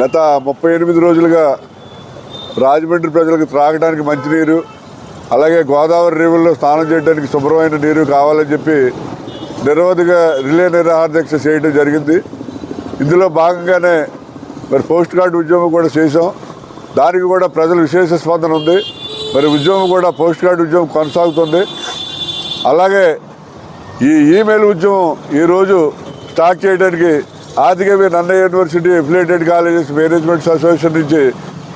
గత ముప్పై ఎనిమిది రోజులుగా రాజమండ్రి ప్రజలకు త్రాగడానికి మంచినీరు అలాగే గోదావరి రేవుల్లో స్నానం చేయడానికి శుభ్రమైన నీరు కావాలని చెప్పి నిరవధిక రిలే నిరాహార దీక్ష చేయడం జరిగింది. ఇందులో భాగంగానే మరి పోస్ట్ కార్డు ఉద్యమం కూడా చేసాం దానికి కూడా ప్రజలు విశేష స్పందన ఉంది. మరి ఉద్యమం కూడా పోస్ట్ కార్డు ఉద్యమం కొనసాగుతుంది. అలాగే ఈ ఈమెయిల్ ఉద్యమం ఈరోజు స్టార్ట్ చేయడానికి Adikavi Nannaya university affiliated colleges managements association నుంచి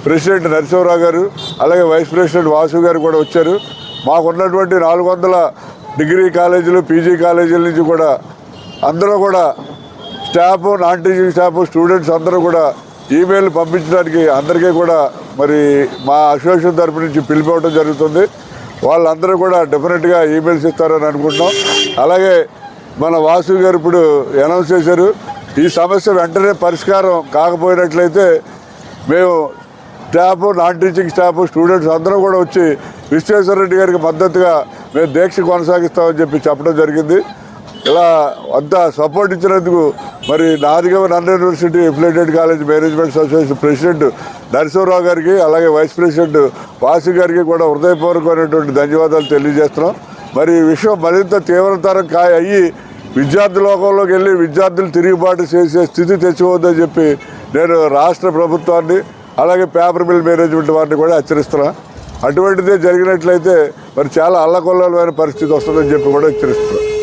ప్రెసిడెంట్ నరసింహరావు గారు అలాగే వైస్ ప్రెసిడెంట్ వాసు గారు కూడా వచ్చారు. మాకున్నటువంటి నాలుగు వందల డిగ్రీ కాలేజీలు పీజీ కాలేజీల నుంచి కూడా అందరూ కూడా staff non teaching staff students అందరూ కూడా ఈమెయిల్ పంపించడానికి అందరికీ కూడా మరి మా అసోసియేషన్ తరపు నుంచి పిలిపివ్వడం జరుగుతుంది. వాళ్ళందరూ కూడా డెఫినెట్గా ఈమెయిల్స్ ఇస్తారని అనుకుంటున్నాం. అలాగే మన వాసు గారు ఇప్పుడు అనౌన్స్ చేశారు. ఈ సమస్య వెంటనే పరిష్కారం కాకపోయినట్లయితే మేము staff non teaching staff students అందరూ కూడా వచ్చి విశ్వేశ్వర రెడ్డి గారికి మద్దతుగా మేము దీక్ష కొనసాగిస్తామని చెప్పి చెప్పడం జరిగింది. ఇలా అంతా సపోర్ట్ ఇచ్చినందుకు మరి నాదిగవ నన్ university affiliated college management association president Narasimharao గారికి అలాగే వైస్ ప్రెసిడెంట్ వాసు గారికి కూడా హృదయపూర్వకమైనటువంటి ధన్యవాదాలు తెలియజేస్తున్నాం. మరి ఈ విషయం మరింత తీవ్రతరం కాయ అయ్యి విద్యార్థి లోకంలోకి వెళ్ళి విద్యార్థులు తిరుగుబాటు చేసే స్థితి తెచ్చిపోద్దని చెప్పి నేను రాష్ట్ర ప్రభుత్వాన్ని అలాగే పేపర్ మిల్ మేనేజ్మెంట్ వారిని కూడా హెచ్చరిస్తున్నా. అటువంటిదే జరిగినట్లయితే మరి చాలా అల్లకొల్లమైన పరిస్థితి వస్తుందని చెప్పి కూడా హెచ్చరిస్తున్నాను